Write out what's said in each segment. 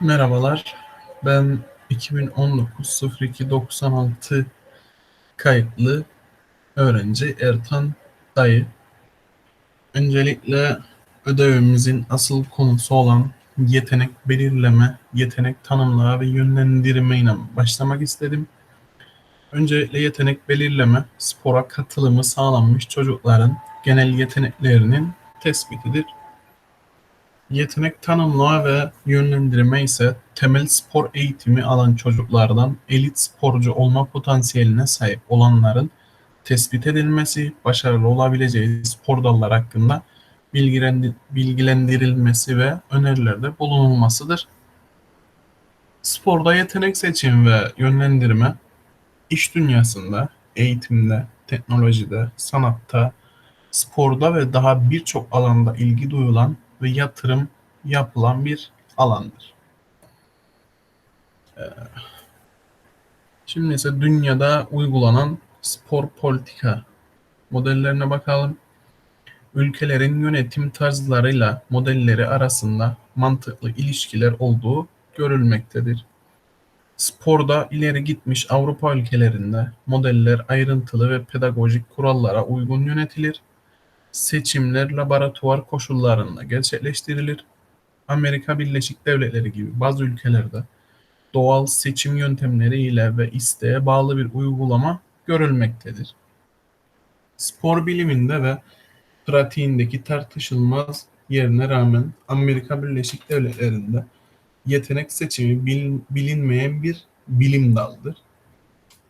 Merhabalar. Ben 2019-02-96 kayıtlı öğrenci Ertan Dayı. Öncelikle ödevimizin asıl konusu olan yetenek belirleme, yetenek tanımlama ve yönlendirme ile başlamak istedim. Öncelikle yetenek belirleme, spora katılımı sağlanmış çocukların genel yeteneklerinin tespitidir. Yetenek tanımlama ve yönlendirme ise temel spor eğitimi alan çocuklardan elit sporcu olma potansiyeline sahip olanların tespit edilmesi, başarılı olabileceği spor dalları hakkında bilgilendirilmesi ve önerilerde bulunulmasıdır. Sporda yetenek seçim ve yönlendirme iş dünyasında, eğitimde, teknolojide, sanatta, sporda ve daha birçok alanda ilgi duyulan ve yatırım yapılan bir alandır. Ee, şimdi ise dünyada uygulanan spor politika modellerine bakalım. Ülkelerin yönetim tarzlarıyla modelleri arasında mantıklı ilişkiler olduğu görülmektedir. Sporda ileri gitmiş Avrupa ülkelerinde modeller ayrıntılı ve pedagojik kurallara uygun yönetilir seçimler laboratuvar koşullarında gerçekleştirilir. Amerika Birleşik Devletleri gibi bazı ülkelerde doğal seçim yöntemleri ile ve isteğe bağlı bir uygulama görülmektedir. Spor biliminde ve pratiğindeki tartışılmaz yerine rağmen Amerika Birleşik Devletleri'nde yetenek seçimi bilinmeyen bir bilim daldır.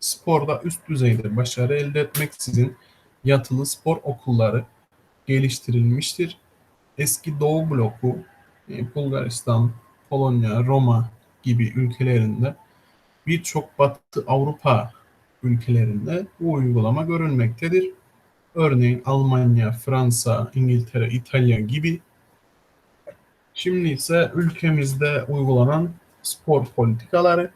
Sporda üst düzeyde başarı elde etmeksizin yatılı spor okulları geliştirilmiştir. Eski Doğu bloku e, Bulgaristan, Polonya, Roma gibi ülkelerinde birçok Batı Avrupa ülkelerinde bu uygulama görülmektedir. Örneğin Almanya, Fransa, İngiltere, İtalya gibi. Şimdi ise ülkemizde uygulanan spor politikaları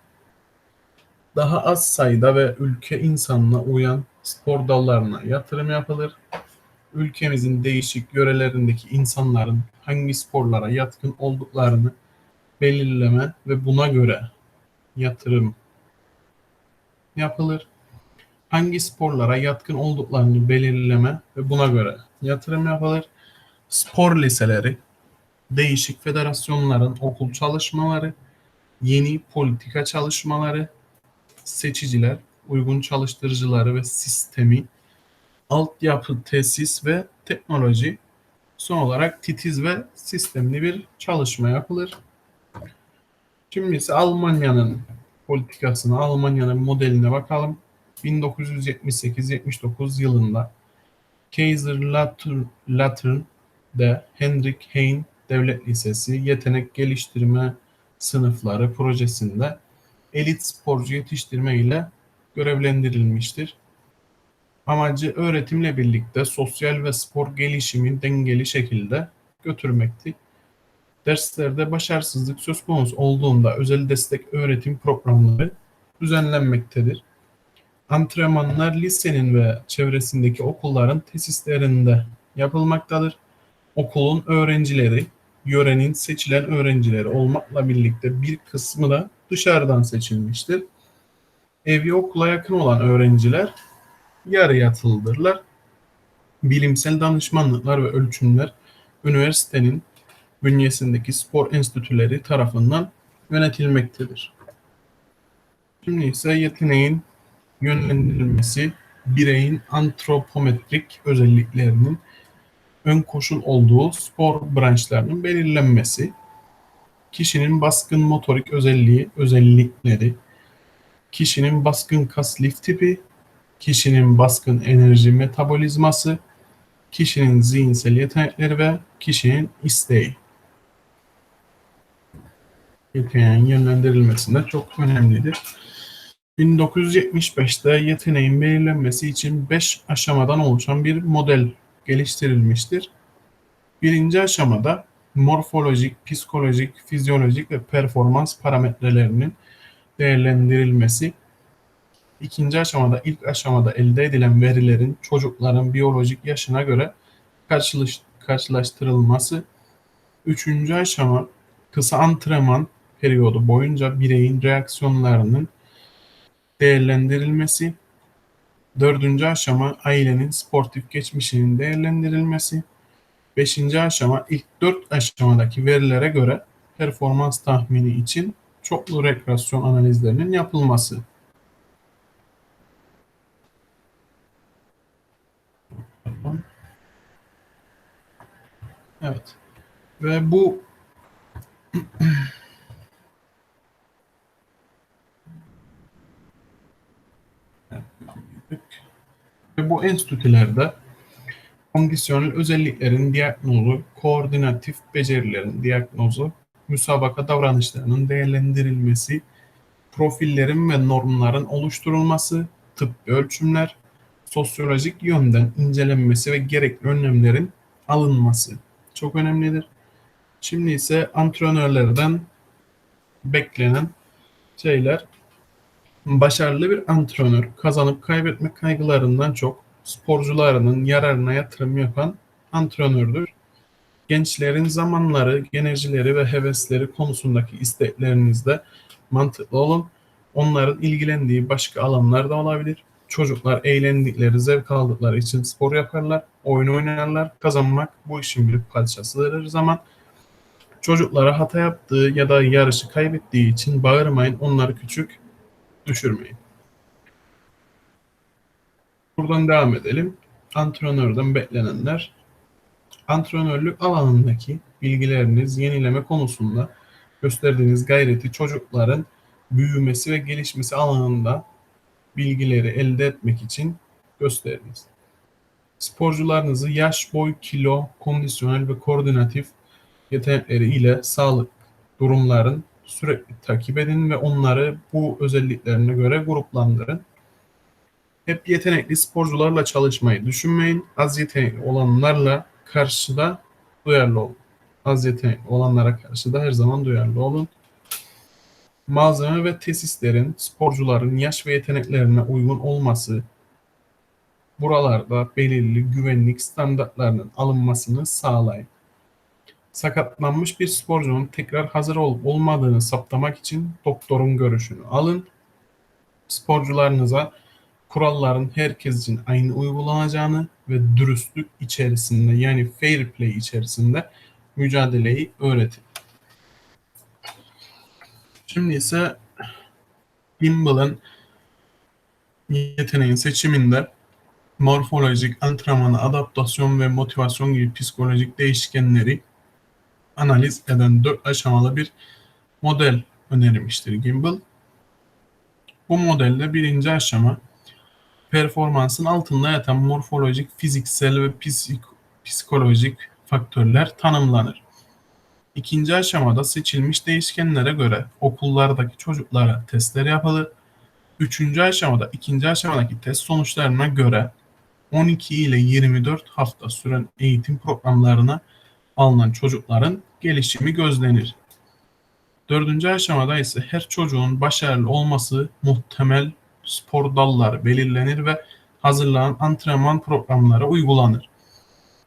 daha az sayıda ve ülke insanına uyan spor dallarına yatırım yapılır ülkemizin değişik yörelerindeki insanların hangi sporlara yatkın olduklarını belirleme ve buna göre yatırım yapılır. Hangi sporlara yatkın olduklarını belirleme ve buna göre yatırım yapılır. Spor liseleri, değişik federasyonların okul çalışmaları, yeni politika çalışmaları, seçiciler, uygun çalıştırıcıları ve sistemi altyapı, tesis ve teknoloji. Son olarak titiz ve sistemli bir çalışma yapılır. Şimdi ise Almanya'nın politikasına, Almanya'nın modeline bakalım. 1978-79 yılında Kaiserslautern'de Hendrik Hein Devlet Lisesi Yetenek Geliştirme Sınıfları projesinde elit sporcu yetiştirme ile görevlendirilmiştir. Amacı öğretimle birlikte sosyal ve spor gelişimi dengeli şekilde götürmekti. Derslerde başarısızlık söz konusu olduğunda özel destek öğretim programları düzenlenmektedir. Antrenmanlar lisenin ve çevresindeki okulların tesislerinde yapılmaktadır. Okulun öğrencileri, yörenin seçilen öğrencileri olmakla birlikte bir kısmı da dışarıdan seçilmiştir. Evi okula yakın olan öğrenciler yarı yatılıdırlar. Bilimsel danışmanlıklar ve ölçümler üniversitenin bünyesindeki spor enstitüleri tarafından yönetilmektedir. Şimdi ise yeteneğin yönlendirilmesi bireyin antropometrik özelliklerinin ön koşul olduğu spor branşlarının belirlenmesi, kişinin baskın motorik özelliği, özellikleri, kişinin baskın kas lif tipi, kişinin baskın enerji metabolizması, kişinin zihinsel yetenekleri ve kişinin isteği. Yeteneğin yönlendirilmesinde çok önemlidir. 1975'te yeteneğin belirlenmesi için 5 aşamadan oluşan bir model geliştirilmiştir. Birinci aşamada morfolojik, psikolojik, fizyolojik ve performans parametrelerinin değerlendirilmesi İkinci aşamada, ilk aşamada elde edilen verilerin çocukların biyolojik yaşına göre karşılaş, karşılaştırılması. Üçüncü aşama kısa antrenman, periyodu boyunca bireyin reaksiyonlarının değerlendirilmesi. Dördüncü aşama ailenin sportif geçmişinin değerlendirilmesi. Beşinci aşama ilk dört aşamadaki verilere göre performans tahmini için çoklu regresyon analizlerinin yapılması. Evet. Ve bu ve bu enstitülerde kondisyonel özelliklerin diagnozu, koordinatif becerilerin diagnozu, müsabaka davranışlarının değerlendirilmesi, profillerin ve normların oluşturulması, tıbbi ölçümler, sosyolojik yönden incelenmesi ve gerekli önlemlerin alınması çok önemlidir. Şimdi ise antrenörlerden beklenen şeyler başarılı bir antrenör kazanıp kaybetme kaygılarından çok sporcularının yararına yatırım yapan antrenördür. Gençlerin zamanları, enerjileri ve hevesleri konusundaki isteklerinizde mantıklı olun. Onların ilgilendiği başka alanlar da olabilir. Çocuklar eğlendikleri, zevk aldıkları için spor yaparlar, oyun oynarlar. Kazanmak bu işin bir parçasıdır zaman. Çocuklara hata yaptığı ya da yarışı kaybettiği için bağırmayın, onları küçük düşürmeyin. Buradan devam edelim. Antrenörden beklenenler. Antrenörlük alanındaki bilgileriniz yenileme konusunda gösterdiğiniz gayreti çocukların büyümesi ve gelişmesi alanında bilgileri elde etmek için gösteriniz. Sporcularınızı yaş, boy, kilo, kondisyonel ve koordinatif yetenekleri ile sağlık durumların sürekli takip edin ve onları bu özelliklerine göre gruplandırın. Hep yetenekli sporcularla çalışmayı düşünmeyin. Az yetenekli olanlarla karşıda duyarlı olun. Az yetenekli olanlara karşı da her zaman duyarlı olun. Malzeme ve tesislerin sporcuların yaş ve yeteneklerine uygun olması, buralarda belirli güvenlik standartlarının alınmasını sağlayın. Sakatlanmış bir sporcunun tekrar hazır olup olmadığını saptamak için doktorun görüşünü alın. Sporcularınıza kuralların herkes için aynı uygulanacağını ve dürüstlük içerisinde yani fair play içerisinde mücadeleyi öğretin. Şimdi ise Gimbel'ın yeteneğin seçiminde morfolojik, antrenmanı, adaptasyon ve motivasyon gibi psikolojik değişkenleri analiz eden dört aşamalı bir model önermiştir Gimbel. Bu modelde birinci aşama performansın altında yatan morfolojik, fiziksel ve psik psikolojik faktörler tanımlanır. İkinci aşamada seçilmiş değişkenlere göre okullardaki çocuklara testler yapılır. Üçüncü aşamada ikinci aşamadaki test sonuçlarına göre 12 ile 24 hafta süren eğitim programlarına alınan çocukların gelişimi gözlenir. Dördüncü aşamada ise her çocuğun başarılı olması muhtemel spor dalları belirlenir ve hazırlanan antrenman programları uygulanır.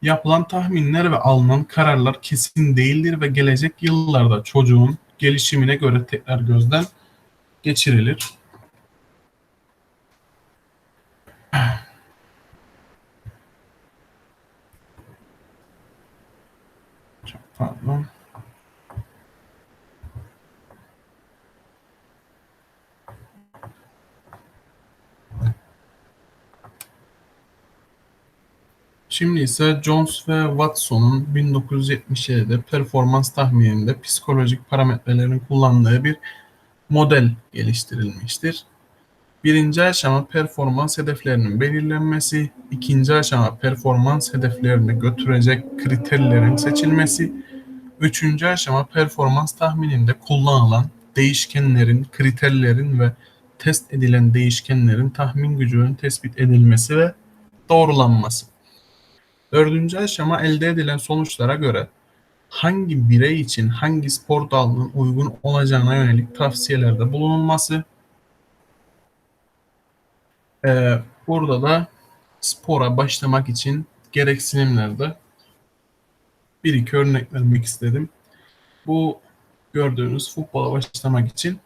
Yapılan tahminler ve alınan kararlar kesin değildir ve gelecek yıllarda çocuğun gelişimine göre tekrar gözden geçirilir. Çok pardon. Şimdi ise Jones ve Watson'un 1977'de performans tahmininde psikolojik parametrelerin kullandığı bir model geliştirilmiştir. Birinci aşama performans hedeflerinin belirlenmesi, ikinci aşama performans hedeflerine götürecek kriterlerin seçilmesi, üçüncü aşama performans tahmininde kullanılan değişkenlerin, kriterlerin ve test edilen değişkenlerin tahmin gücünün tespit edilmesi ve doğrulanması. Dördüncü aşama elde edilen sonuçlara göre hangi birey için hangi spor dalının uygun olacağına yönelik tavsiyelerde bulunulması. Ee, burada da spora başlamak için gereksinimlerde bir iki örnek vermek istedim. Bu gördüğünüz futbola başlamak için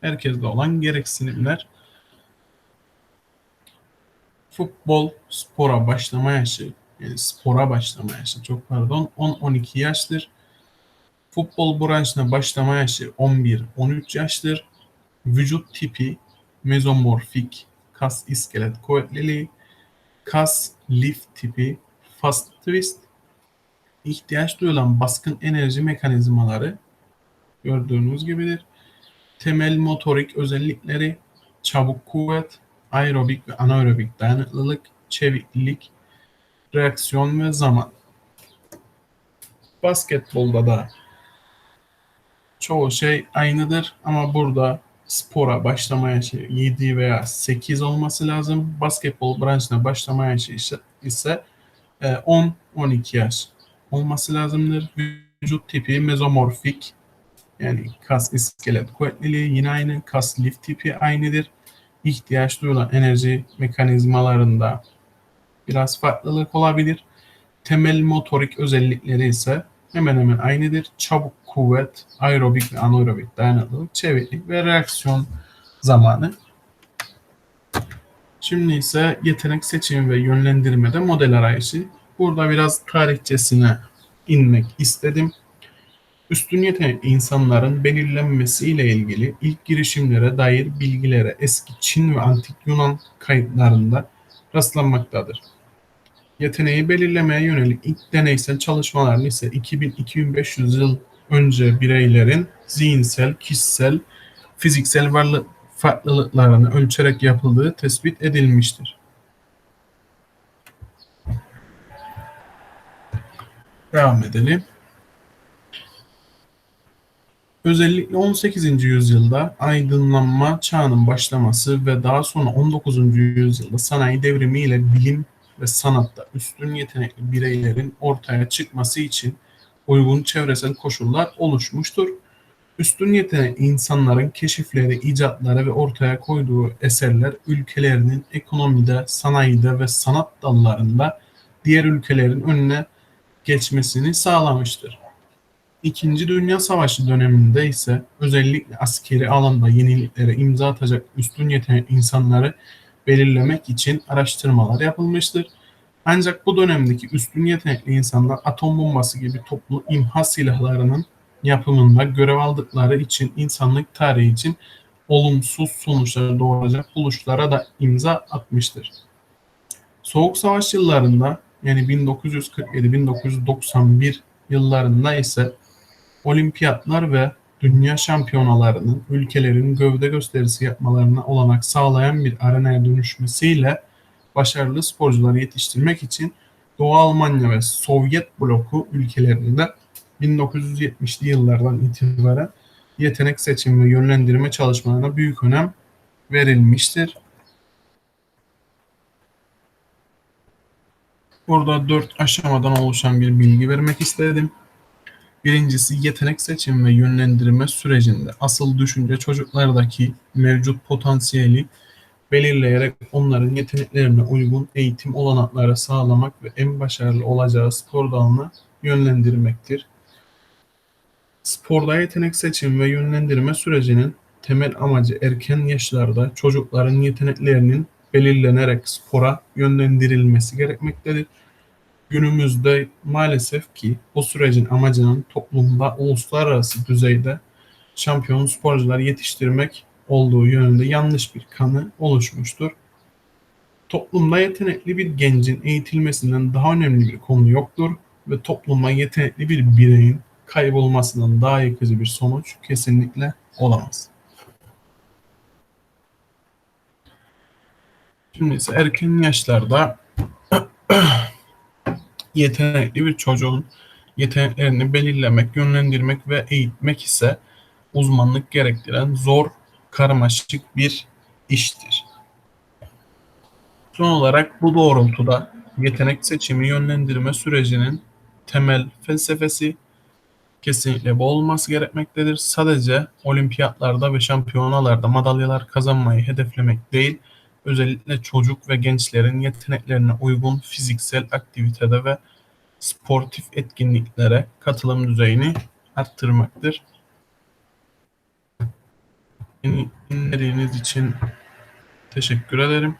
herkeste olan gereksinimler. Futbol spora başlama yaşı, yani spora başlama yaşı çok pardon 10-12 yaştır. Futbol branşına başlama yaşı 11-13 yaştır. Vücut tipi mezomorfik, kas iskelet kuvvetliliği, kas lif tipi fast twist, ihtiyaç duyulan baskın enerji mekanizmaları gördüğünüz gibidir. Temel motorik özellikleri çabuk kuvvet, aerobik ve anaerobik dayanıklılık, çeviklik, reaksiyon ve zaman. Basketbolda da çoğu şey aynıdır ama burada spora başlama yaşı 7 veya 8 olması lazım. Basketbol branşına başlama yaşı ise 10-12 e, yaş olması lazımdır. Vücut tipi mezomorfik yani kas iskelet kuvvetliliği yine aynı. Kas lif tipi aynıdır. İhtiyaç duyulan enerji mekanizmalarında biraz farklılık olabilir. Temel motorik özellikleri ise hemen hemen aynıdır. Çabuk kuvvet, aerobik ve anaerobik dayanıklılık, çeviklik ve reaksiyon zamanı. Şimdi ise yetenek seçimi ve yönlendirmede model arayışı. Burada biraz tarihçesine inmek istedim. Üstün yetenekli insanların belirlenmesiyle ilgili ilk girişimlere dair bilgilere eski Çin ve antik Yunan kayıtlarında rastlanmaktadır. Yeteneği belirlemeye yönelik ilk deneysel çalışmaların ise 2000-2500 yıl önce bireylerin zihinsel, kişisel, fiziksel varlık farklılıklarını ölçerek yapıldığı tespit edilmiştir. Devam edelim. Özellikle 18. yüzyılda aydınlanma çağının başlaması ve daha sonra 19. yüzyılda sanayi devrimi ile bilim ve sanatta üstün yetenekli bireylerin ortaya çıkması için uygun çevresel koşullar oluşmuştur. Üstün yetenekli insanların keşifleri, icatları ve ortaya koyduğu eserler ülkelerinin ekonomide, sanayide ve sanat dallarında diğer ülkelerin önüne geçmesini sağlamıştır. İkinci Dünya Savaşı döneminde ise özellikle askeri alanda yeniliklere imza atacak üstün yetenekli insanları belirlemek için araştırmalar yapılmıştır. Ancak bu dönemdeki üstün yetenekli insanlar atom bombası gibi toplu imha silahlarının yapımında görev aldıkları için insanlık tarihi için olumsuz sonuçlar doğuracak buluşlara da imza atmıştır. Soğuk Savaş yıllarında yani 1947-1991 yıllarında ise olimpiyatlar ve dünya şampiyonalarının ülkelerin gövde gösterisi yapmalarına olanak sağlayan bir arenaya dönüşmesiyle başarılı sporcuları yetiştirmek için Doğu Almanya ve Sovyet bloku ülkelerinde 1970'li yıllardan itibaren yetenek seçimi ve yönlendirme çalışmalarına büyük önem verilmiştir. Burada dört aşamadan oluşan bir bilgi vermek istedim. Birincisi yetenek seçim ve yönlendirme sürecinde asıl düşünce çocuklardaki mevcut potansiyeli belirleyerek onların yeteneklerine uygun eğitim olanakları sağlamak ve en başarılı olacağı spor dalına yönlendirmektir. Sporda yetenek seçim ve yönlendirme sürecinin temel amacı erken yaşlarda çocukların yeteneklerinin belirlenerek spora yönlendirilmesi gerekmektedir. Günümüzde maalesef ki bu sürecin amacının toplumda uluslararası düzeyde şampiyon sporcular yetiştirmek olduğu yönünde yanlış bir kanı oluşmuştur. Toplumda yetenekli bir gencin eğitilmesinden daha önemli bir konu yoktur ve topluma yetenekli bir bireyin kaybolmasından daha yıkıcı bir sonuç kesinlikle olamaz. Şimdi ise erken yaşlarda yetenekli bir çocuğun yeteneklerini belirlemek, yönlendirmek ve eğitmek ise uzmanlık gerektiren zor, karmaşık bir iştir. Son olarak bu doğrultuda yetenek seçimi yönlendirme sürecinin temel felsefesi kesinlikle bu olması gerekmektedir. Sadece olimpiyatlarda ve şampiyonalarda madalyalar kazanmayı hedeflemek değil, özellikle çocuk ve gençlerin yeteneklerine uygun fiziksel aktivitede ve sportif etkinliklere katılım düzeyini arttırmaktır. Dinlediğiniz için teşekkür ederim.